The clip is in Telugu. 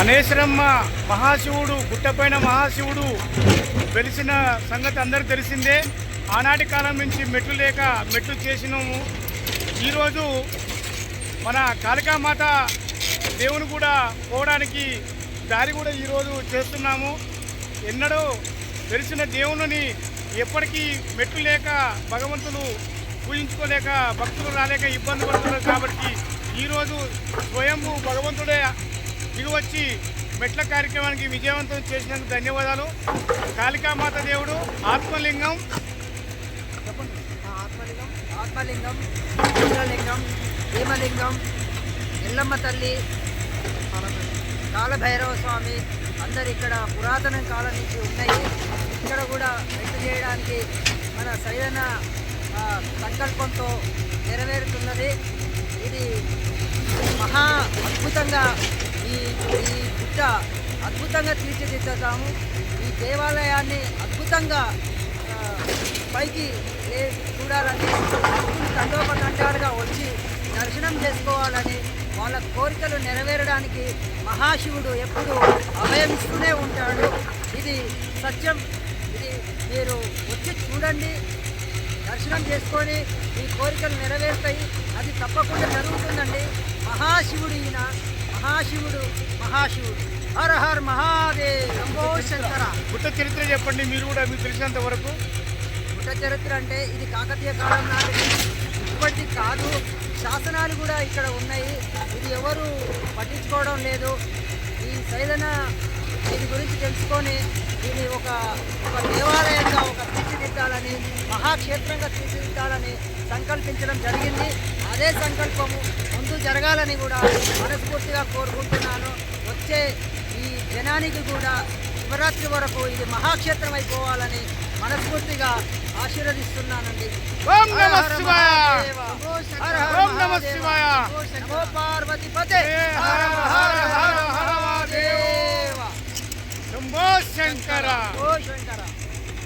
అనేశ్వరమ్మ మహాశివుడు గుట్టపైన మహాశివుడు వెలిసిన సంగతి అందరికీ తెలిసిందే. ఆనాటి కాలం నుంచి మెట్లు లేక మెట్లు చేసినాము. ఈరోజు మన కాళికామాత దేవుని కూడా పోవడానికి దారి కూడా ఈరోజు చేస్తున్నాము. ఎన్నడూ వెలిసిన దేవుని ఎప్పటికీ మెట్లు లేక భగవంతులు పూజించుకోలేక భక్తులు రాలేక ఇబ్బంది పడుతున్నారు కాబట్టి ఈరోజు స్వయంభూ భగవంతుడే దిగువచ్చి మెట్ల కార్యక్రమానికి విజయవంతం చేసినందుకు ధన్యవాదాలు. కాళికామాత దేవుడు ఆత్మలింగం. ఆత్మలింగం ఆత్మలింగం ఇంద్రలింగం భీమలింగం ఎల్లమ్మ తల్లి కాలభైరవ స్వామి అందరు ఇక్కడ పురాతన కాలం నుంచి ఉన్నాయి. ఇక్కడ కూడా వెంట చేయడానికి మన సరైన సంకల్పంతో నెరవేరుతున్నది. ఇది మహా అద్భుతంగా ఈ గుట్ట అద్భుతంగా తీర్చిదిద్దుతాము. ఈ దేవాలయాన్ని అద్భుతంగా పైకి లే- చూడాలని భక్తులు తండోపతండాలుగా వచ్చి దర్శనం చేసుకోవాలని వాళ్ళ కోరికలు నెరవేరడానికి మహాశివుడు ఎప్పుడు అభయమిస్తూనే ఉంటాడు. ఇది సత్యం. ఇది మీరు వచ్చి చూడండి దర్శనం చేసుకొని మీ కోరికలు నెరవేరుతాయి. అది తప్పకుండా జరుగుతుందండి. మహాశివుడు ఈయన. మహాశివుడు మహాశివుడు. హర హర్ మహాదేవ్. శంకర. గుట్ట చరిత్ర చెప్పండి మీరు కూడా మీకు తెలిసినంత వరకు. పుట్ట చరిత్ర అంటే ఇది కాకతీయ కాలం నాటిది ఇప్పటిది కాదు. శాసనాలు కూడా ఇక్కడ ఉన్నాయి. ఇది ఎవరు పట్టించుకోవడం లేదు. ఈ సైదన దీని గురించి తెలుసుకొని దీన్ని ఒక ఒక దేవాలయంగా ఒక తీర్చిదిద్దాలని మహాక్షేత్రంగా తీర్చిదిద్దాలని సంకల్పించడం జరిగింది. అదే సంకల్పము. ముందు జరగాలని కూడా మనస్ఫూర్తిగా కోరుకుంటున్నాను. వచ్చే ఈ జనానికి కూడా శివరాత్రి వరకు ఇది మహాక్షేత్రం అయిపోవాలని మనస్ఫూర్తిగా ఆశీర్వదిస్తున్నానండి. శంకర ఓ